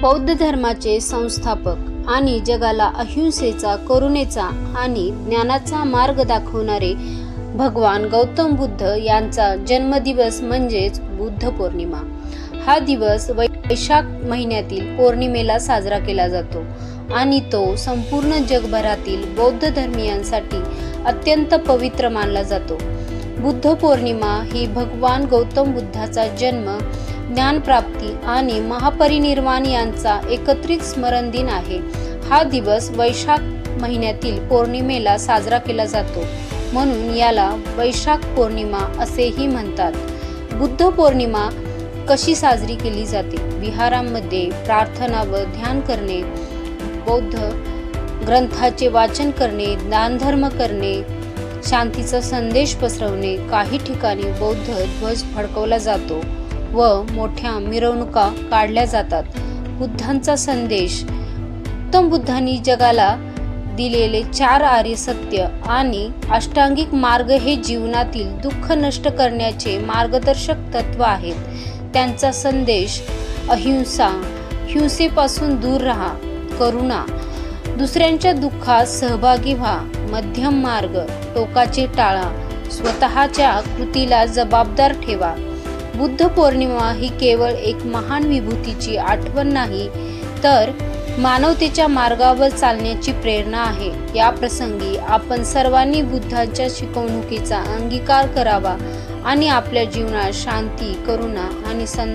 बौद्ध धर्माचे संस्थापक आणि जगाला अहिंसेचा करुणेचा आणि ज्ञानाचा मार्ग दाखवणारे भगवान गौतम बुद्ध यांचा जन्मदिवस म्हणजेच बुद्ध पौर्णिमा. हा दिवस वैशाख महिन्यातील पौर्णिमेला साजरा केला जातो आणि तो संपूर्ण जगभरातील बौद्ध धर्मियांसाठी अत्यंत पवित्र मानला जातो. बुद्ध पौर्णिमा ही भगवान गौतम बुद्धाचा जन्म ज्ञानप्राप्ती आणि महापरिनिर्वाण यांचा एकत्रित स्मरण दिन आहे. हा दिवस वैशाख महिन्यातील पौर्णिमेला साजरा केला जातो. म्हणून याला वैशाख पौर्णिमा असेही म्हणतात. बुद्ध पौर्णिमा कशी साजरी केली जाते? विहारांमध्ये प्रार्थना व ध्यान करणे बौद्ध ग्रंथाचे वाचन करणे दानधर्म करणे शांतीचा संदेश पसरवणे काही ठिकाणी बौद्ध ध्वज फडकवला जातो. व मोठ्या मिरवणुका काढल्या जातात. बुद्धांचा संदेश. उत्तम बुद्धांनी जगाला दिलेले चार आर्य सत्य आणि अष्टांगिक मार्ग हे जीवनातील दुःख नष्ट करण्याचे मार्गदर्शक तत्व आहेत. त्यांचा संदेश अहिंसा हिंसेपासून दूर राहा करुणा. दुसऱ्यांच्या दुःखात सहभागी व्हा. मध्यम मार्ग टोकाचे टाळा. स्वतःच्या कृतीला जबाबदार ठेवा. बुद्ध पौर्णिमा ही केवळ एक महान विभूतीची आठवण नाही तर मानवतेच्या मार्गावर चालण्याची प्रेरणा आहे. या प्रसंगी आपण सर्वांनी बुद्धांच्या शिकवणुकीचा अंगीकार करावा आणि आपल्या जीवनात शांती करुणा आणि सं